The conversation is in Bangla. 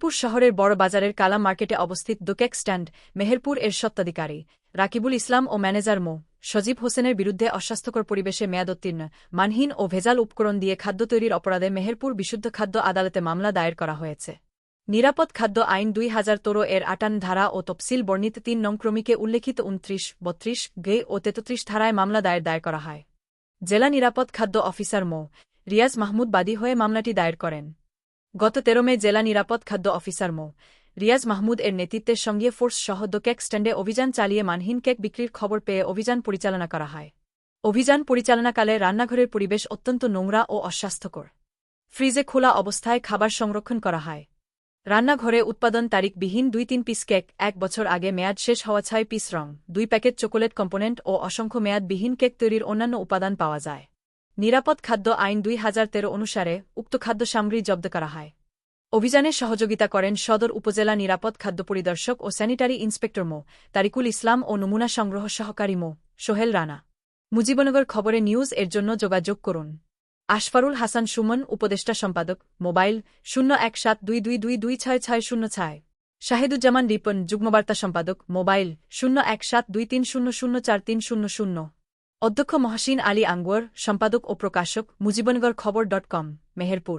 পুর শহরের বড় বাজারের কালা মার্কেটে অবস্থিত দুকেক স্ট্যান্ড মেহেরপুর এর সত্ত্বাধিকারী রাকিবুল ইসলাম ও ম্যানেজার মো। সজীব হোসেনের বিরুদ্ধে অস্বাস্থ্যকর পরিবেশে মেয়াদোত্তীর্ণ মানহীন ও ভেজাল উপকরণ দিয়ে খাদ্য তৈরির অপরাধে মেহেরপুর বিশুদ্ধ খাদ্য আদালতে মামলা দায়ের করা হয়েছে। নিরাপদ খাদ্য আইন দুই হাজার তোরো এর আটান ধারা ও তফসিল বর্ণিত তিন নং ক্রমিকে উল্লেখিত উনত্রিশ বত্রিশ, গে ও তেতত্রিশ ধারায় মামলা দায়ের দায়ের করা হয়। জেলা নিরাপদ খাদ্য অফিসার মো। রিয়াজ মাহমুদ বাদী হয়ে মামলাটি দায়ের করেন। গত তেরো মে জেলা নিরাপদ খাদ্য অফিসার মো। রিয়াজ মাহমুদ এর নেতৃত্বের সঙ্গে ফোর্স সহ দ্য কেক স্ট্যান্ডে অভিযান চালিয়ে মানহীন কেক বিক্রির খবর পেয়ে অভিযান পরিচালনা করা হয়। অভিযান পরিচালনাকালে রান্নাঘরের পরিবেশ অত্যন্ত নোংরা ও অস্বাস্থ্যকর। ফ্রিজে খোলা অবস্থায় খাবার সংরক্ষণ করা হয়। রান্নাঘরে উৎপাদন তারিখবিহীন দুই তিন পিস কেক এক বছর আগে মেয়াদ শেষ হওয়া ছয় পিস রং, দুই প্যাকেট চকোলেট কম্পোনেন্ট ও অসংখ্য মেয়াদবিহীন কেক তৈরির অন্যান্য উপাদান পাওয়া যায়। নিরাপদ খাদ্য আইন দুই হাজার তেরো অনুসারে উক্ত খাদ্য সামগ্রী জব্দ করা হয়। অভিযানে সহযোগিতা করেন সদর উপজেলা নিরাপদ খাদ্য পরিদর্শক ও স্যানিটারি ইন্সপেক্টর মো। তারিকুল ইসলাম ও নমুনা সংগ্রহ সহকারী মো। সোহেল রানা। মুজিবনগর খবরে নিউজ এর জন্য যোগাযোগ করুন। আশফারুল হাসান সুমন, উপদেষ্টা সম্পাদক, মোবাইল শূন্য এক সাত দুই দুই দুই দুই ছয় ছয় শূন্য ছয়। শাহিদুজ্জামান রিপন, যুগ্মবার্তা সম্পাদক, মোবাইল শূন্য এক সাত দুই তিন শূন্য শূন্য চার তিন শূন্য শূন্য। অধ্যক্ষ মহাসিন আলী আঙ্গুয়ার সম্পাদক ও প্রকাশক মুজিবনগর খবর ডট কম মেহেরপুর।